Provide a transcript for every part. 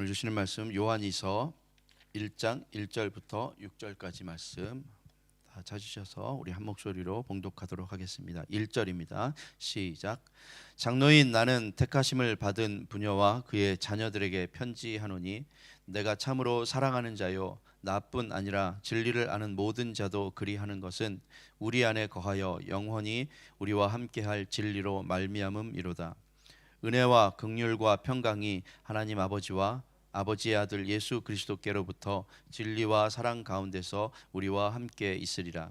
오늘 주시는 말씀 요한이서 1장 1절부터 6절까지 말씀 다 찾으셔서 우리 한 목소리로 봉독하도록 하겠습니다. 1절입니다. 시작. 장로인 나는 택하심을 받은 부녀와 그의 자녀들에게 편지하노니 내가 참으로 사랑하는 자요 나뿐 아니라 진리를 아는 모든 자도 그리하는 것은 우리 안에 거하여 영원히 우리와 함께할 진리로 말미암음이로다. 은혜와 긍휼과 평강이 하나님 아버지와 아버지의 아들 예수 그리스도께로부터 진리와 사랑 가운데서 우리와 함께 있으리라.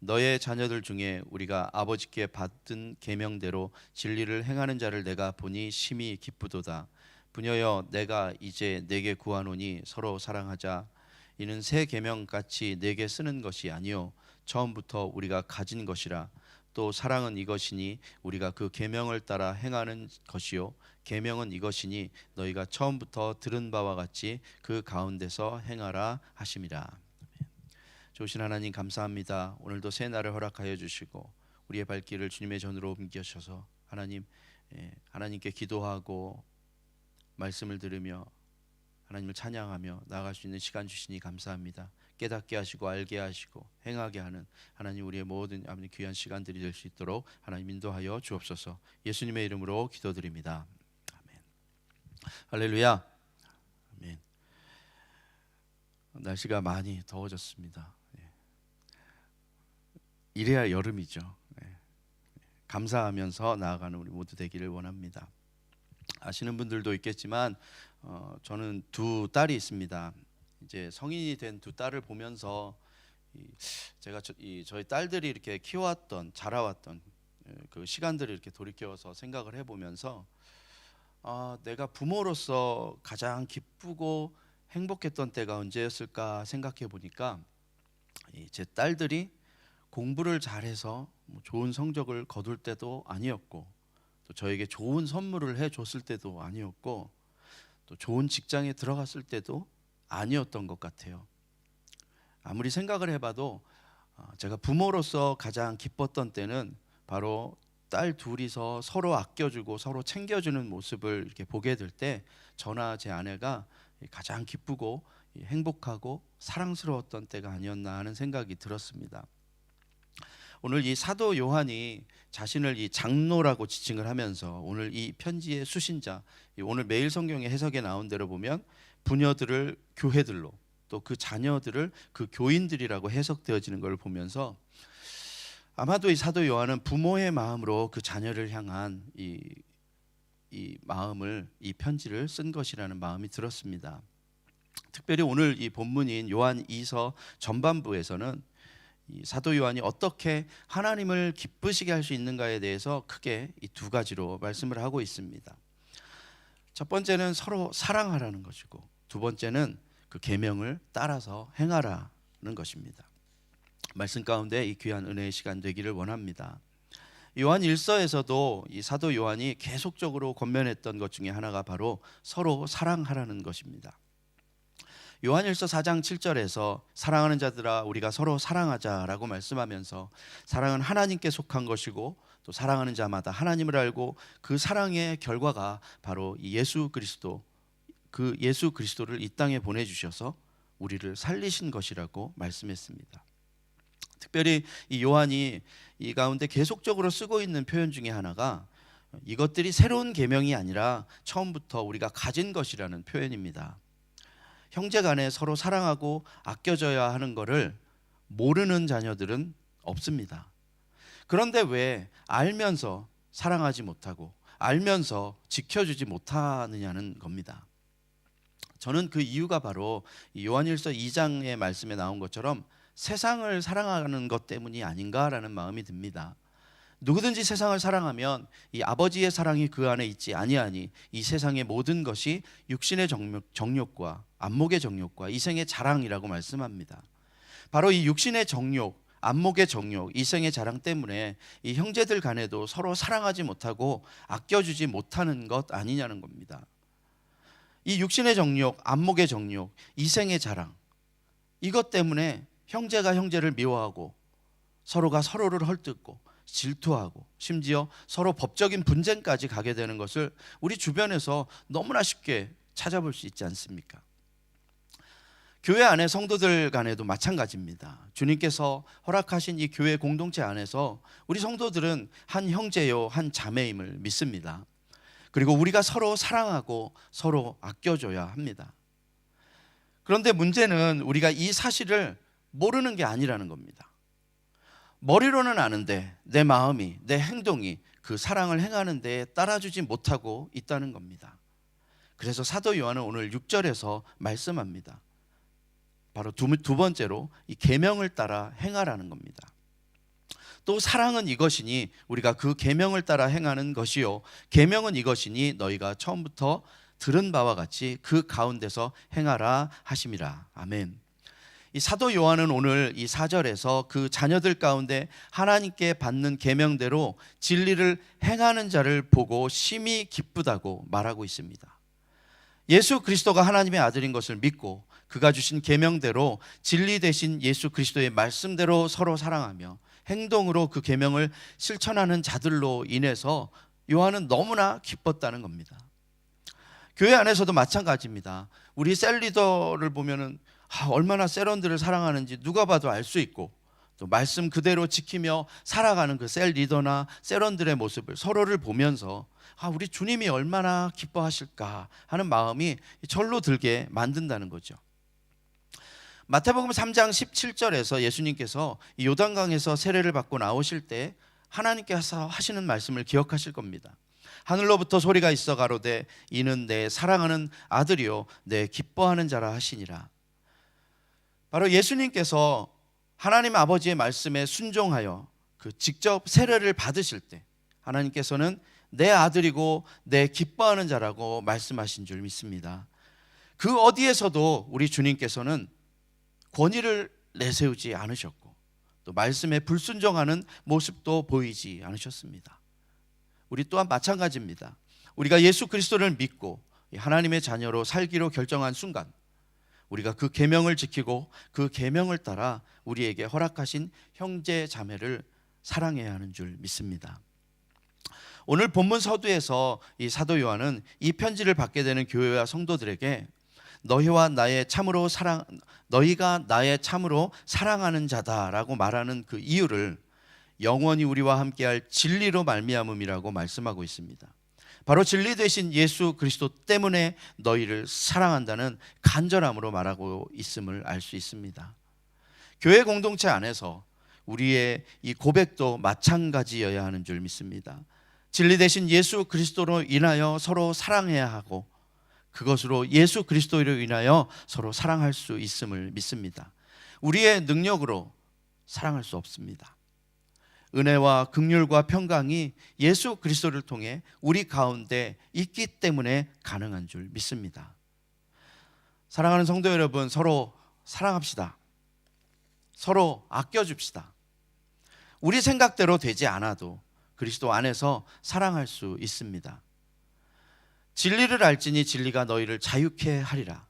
너의 자녀들 중에 우리가 아버지께 받은 계명대로 진리를 행하는 자를 내가 보니 심히 기쁘도다. 부녀여 내가 이제 내게 구하노니 서로 사랑하자. 이는 새 계명 같이 내게 쓰는 것이 아니요 처음부터 우리가 가진 것이라. 또 사랑은 이것이니 우리가 그 계명을 따라 행하는 것이요 계명은 이것이니 너희가 처음부터 들은 바와 같이 그 가운데서 행하라 하심이라. 좋으신 하나님 감사합니다. 오늘도 새 날을 허락하여 주시고 우리의 발길을 주님의 전으로 옮기셔서 하나님 예, 하나님께 기도하고 말씀을 들으며 하나님을 찬양하며 나아갈 수 있는 시간 주시니 감사합니다. 깨닫게 하시고 알게 하시고 행하게 하는 하나님 우리의 모든 아버지 귀한 시간들이 될 수 있도록 하나님 인도하여 주옵소서. 예수님의 이름으로 기도드립니다. 아멘. 할렐루야. 아멘. 날씨가 많이 더워졌습니다. 예. 이래야 여름이죠. 예. 감사하면서 나아가는 우리 모두 되기를 원합니다. 아시는 분들도 있겠지만 어, 저는 두 딸이 있습니다. 이제 성인이 된 두 딸을 보면서 이, 제가 저, 이, 저희 딸들이 이렇게 키워왔던 자라왔던 예, 그 시간들을 이렇게 돌이켜서 생각을 해보면서 아, 내가 부모로서 가장 기쁘고 행복했던 때가 언제였을까 생각해 보니까 제 딸들이 공부를 잘해서 뭐 좋은 성적을 거둘 때도 아니었고 또 저에게 좋은 선물을 해줬을 때도 아니었고 또 좋은 직장에 들어갔을 때도 아니었던 것 같아요. 아무리 생각을 해봐도 어, 제가 부모로서 가장 기뻤던 때는 바로 딸 둘이서 서로 아껴주고 서로 챙겨주는 모습을 이렇게 보게 될 때 저나 제 아내가 가장 기쁘고 행복하고 사랑스러웠던 때가 아니었나 하는 생각이 들었습니다. 오늘 이 사도 요한이 자신을 이 장로라고 지칭을 하면서 오늘 이 편지의 수신자 오늘 매일 성경의 해석에 나온 대로 보면 부녀들을 교회들로 또 그 자녀들을 그 교인들이라고 해석되어지는 걸 보면서 아마도 이 사도 요한은 부모의 마음으로 그 자녀를 향한 이, 이 마음을 이 편지를 쓴 것이라는 마음이 들었습니다. 특별히 오늘 이 본문인 요한 2서 전반부에서는 이 사도 요한이 어떻게 하나님을 기쁘시게 할 수 있는가에 대해서 크게 이 두 가지로 말씀을 하고 있습니다. 첫 번째는 서로 사랑하라는 것이고 두 번째는 그 계명을 따라서 행하라는 것입니다. 말씀 가운데 이 귀한 은혜의 시간 되기를 원합니다. 요한 1서에서도 이 사도 요한이 계속적으로 권면했던 것 중에 하나가 바로 서로 사랑하라는 것입니다. 요한일서 4장 7절에서 사랑하는 자들아 우리가 서로 사랑하자라고 말씀하면서 사랑은 하나님께 속한 것이고 또 사랑하는 자마다 하나님을 알고 그 사랑의 결과가 바로 예수 그리스도 그 예수 그리스도를 이 땅에 보내 주셔서 우리를 살리신 것이라고 말씀했습니다. 특별히 이 요한이 이 가운데 계속적으로 쓰고 있는 표현 중에 하나가 이것들이 새로운 계명이 아니라 처음부터 우리가 가진 것이라는 표현입니다. 형제 간에 서로 사랑하고 아껴줘야 하는 것을 모르는 자녀들은 없습니다. 그런데 왜 알면서 사랑하지 못하고 알면서 지켜주지 못하느냐는 겁니다. 저는 그 이유가 바로 요한일서 2장의 말씀에 나온 것처럼 세상을 사랑하는 것 때문이 아닌가라는 마음이 듭니다. 누구든지 세상을 사랑하면 이 아버지의 사랑이 그 안에 있지 아니하니 이 세상의 모든 것이 육신의 정욕, 정욕 과 안목의 정욕과 이생의 자랑이라고 말씀합니다. 바로 이 육신의 정욕, 안목의 정욕, 이생의 자랑 때문에 이 형제들 간에도 서로 사랑하지 못하고 아껴주지 못하는 것 아니냐는 겁니다. 이 육신의 정욕, 안목의 정욕, 이생의 자랑 이것 때문에 형제가 형제를 미워하고 서로가 서로를 헐뜯고 질투하고 심지어 서로 법적인 분쟁까지 가게 되는 것을 우리 주변에서 너무나 쉽게 찾아볼 수 있지 않습니까? 교회 안에 성도들 간에도 마찬가지입니다. 주님께서 허락하신 이 교회 공동체 안에서 우리 성도들은 한 형제요, 한 자매임을 믿습니다. 그리고 우리가 서로 사랑하고 서로 아껴줘야 합니다. 그런데 문제는 우리가 이 사실을 모르는 게 아니라는 겁니다. 머리로는 아는데 내 마음이, 내 행동이 그 사랑을 행하는 데 따라주지 못하고 있다는 겁니다. 그래서 사도 요한은 오늘 6절에서 말씀합니다. 바로 두, 두 번째로 이 계명을 따라 행하라는 겁니다. 또 사랑은 이것이니 우리가 그 계명을 따라 행하는 것이요 계명은 이것이니 너희가 처음부터 들은 바와 같이 그 가운데서 행하라 하심이라. 아멘. 이 사도 요한은 오늘 이 4절에서 그 자녀들 가운데 하나님께 받는 계명대로 진리를 행하는 자를 보고 심히 기쁘다고 말하고 있습니다. 예수 그리스도가 하나님의 아들인 것을 믿고 그가 주신 계명대로 진리 대신 예수 그리스도의 말씀대로 서로 사랑하며 행동으로 그 계명을 실천하는 자들로 인해서 요한은 너무나 기뻤다는 겁니다. 교회 안에서도 마찬가지입니다. 우리 셀 리더를 보면은 아, 얼마나 세런들을 사랑하는지 누가 봐도 알 수 있고 또 말씀 그대로 지키며 살아가는 그 셀 리더나 세런들의 모습을 서로를 보면서 아, 우리 주님이 얼마나 기뻐하실까 하는 마음이 절로 들게 만든다는 거죠. 마태복음 3장 17절에서 예수님께서 이 요단강에서 세례를 받고 나오실 때 하나님께서 하시는 말씀을 기억하실 겁니다. 하늘로부터 소리가 있어 가로되 이는 내 사랑하는 아들이요 내 기뻐하는 자라 하시니라. 바로 예수님께서 하나님 아버지의 말씀에 순종하여 그 직접 세례를 받으실 때 하나님께서는 내 아들이고 내 기뻐하는 자라고 말씀하신 줄 믿습니다. 그 어디에서도 우리 주님께서는 권위를 내세우지 않으셨고 또 말씀에 불순종하는 모습도 보이지 않으셨습니다. 우리 또한 마찬가지입니다. 우리가 예수 그리스도를 믿고 하나님의 자녀로 살기로 결정한 순간 우리가 그 계명을 지키고 그 계명을 따라 우리에게 허락하신 형제 자매를 사랑해야 하는 줄 믿습니다. 오늘 본문 서두에서 이 사도 요한은 이 편지를 받게 되는 교회와 성도들에게 너희와 나의 참으로 사랑 너희가 나의 참으로 사랑하는 자다라고 말하는 그 이유를 영원히 우리와 함께할 진리로 말미암음이라고 말씀하고 있습니다. 바로 진리 되신 예수 그리스도 때문에 너희를 사랑한다는 간절함으로 말하고 있음을 알 수 있습니다. 교회 공동체 안에서 우리의 이 고백도 마찬가지여야 하는 줄 믿습니다. 진리 되신 예수 그리스도로 인하여 서로 사랑해야 하고 그것으로 예수 그리스도로 인하여 서로 사랑할 수 있음을 믿습니다. 우리의 능력으로 사랑할 수 없습니다. 은혜와 긍휼과 평강이 예수 그리스도를 통해 우리 가운데 있기 때문에 가능한 줄 믿습니다. 사랑하는 성도 여러분, 서로 사랑합시다. 서로 아껴줍시다. 우리 생각대로 되지 않아도 그리스도 안에서 사랑할 수 있습니다. 진리를 알지니 진리가 너희를 자유케 하리라.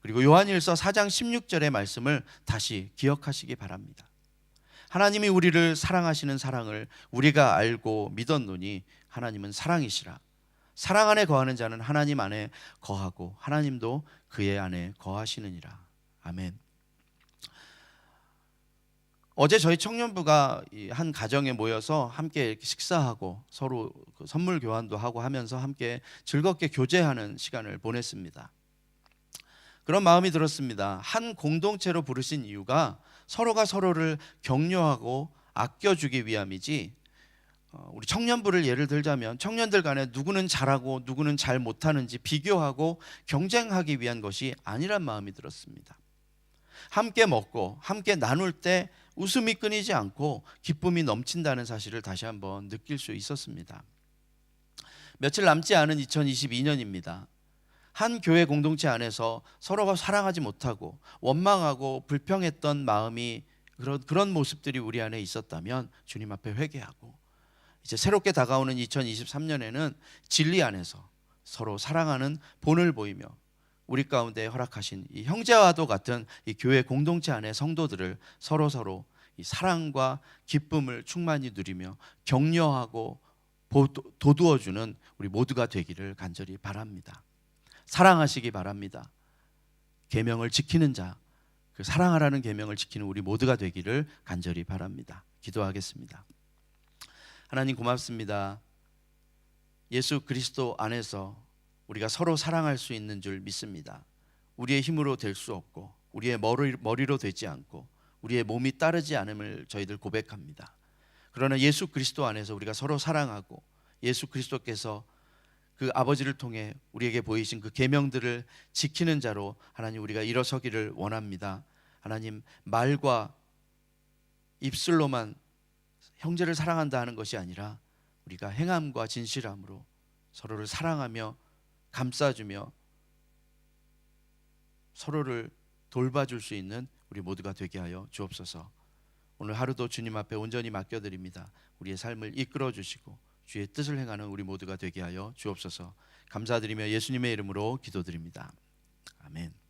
그리고 요한일서 4장 16절의 말씀을 다시 기억하시기 바랍니다. 하나님이 우리를 사랑하시는 사랑을 우리가 알고 믿었노니 하나님은 사랑이시라. 사랑 안에 거하는 자는 하나님 안에 거하고 하나님도 그의 안에 거하시느니라. 아멘. 어제 저희 청년부가 한 가정에 모여서 함께 식사하고 서로 그 선물 교환도 하고 하면서 함께 즐겁게 교제하는 시간을 보냈습니다. 그런 마음이 들었습니다. 한 공동체로 부르신 이유가 서로가 서로를 격려하고 아껴주기 위함이지 어, 우리 청년부를 예를 들자면 청년들 간에 누구는 잘하고 누구는 잘 못하는지 비교하고 경쟁하기 위한 것이 아니란 마음이 들었습니다. 함께 먹고 함께 나눌 때 웃음이 끊이지 않고 기쁨이 넘친다는 사실을 다시 한번 느낄 수 있었습니다. 며칠 남지 않은 2022년입니다. 한 교회 공동체 안에서 서로가 사랑하지 못하고 원망하고 불평했던 마음이 그런 그런 모습들이 우리 안에 있었다면 주님 앞에 회개하고 이제 새롭게 다가오는 2023년에는 진리 안에서 서로 사랑하는 본을 보이며 우리 가운데 허락하신 이 형제와도 같은 이 교회 공동체 안의 성도들을 서로 서로 이 사랑과 기쁨을 충만히 누리며 격려하고 도두어 주는 우리 모두가 되기를 간절히 바랍니다. 사랑하시기 바랍니다. 계명을 지키는 자, 그 사랑하라는 계명을 지키는 우리 모두가 되기를 간절히 바랍니다. 기도하겠습니다. 하나님 고맙습니다. 예수 그리스도 안에서 우리가 서로 사랑할 수 있는 줄 믿습니다. 우리의 힘으로 될 수 없고 우리의 머리, 머리로 되지 않고 우리의 몸이 따르지 않음을 저희들 고백합니다. 그러나 예수 그리스도 안에서 우리가 서로 사랑하고 예수 그리스도께서 그 아버지를 통해 우리에게 보이신 그 계명들을 지키는 자로 하나님 우리가 일어서기를 원합니다. 하나님 말과 입술로만 형제를 사랑한다 하는 것이 아니라 우리가 행함과 진실함으로 서로를 사랑하며 감싸주며 서로를 돌봐줄 수 있는 우리 모두가 되게 하여 주옵소서. 오늘 하루도 주님 앞에 온전히 맡겨드립니다. 우리의 삶을 이끌어 주시고 주의 뜻을 행하는 우리 모두가 되게 하여 주옵소서. 감사드리며 예수님의 이름으로 기도드립니다. 아멘.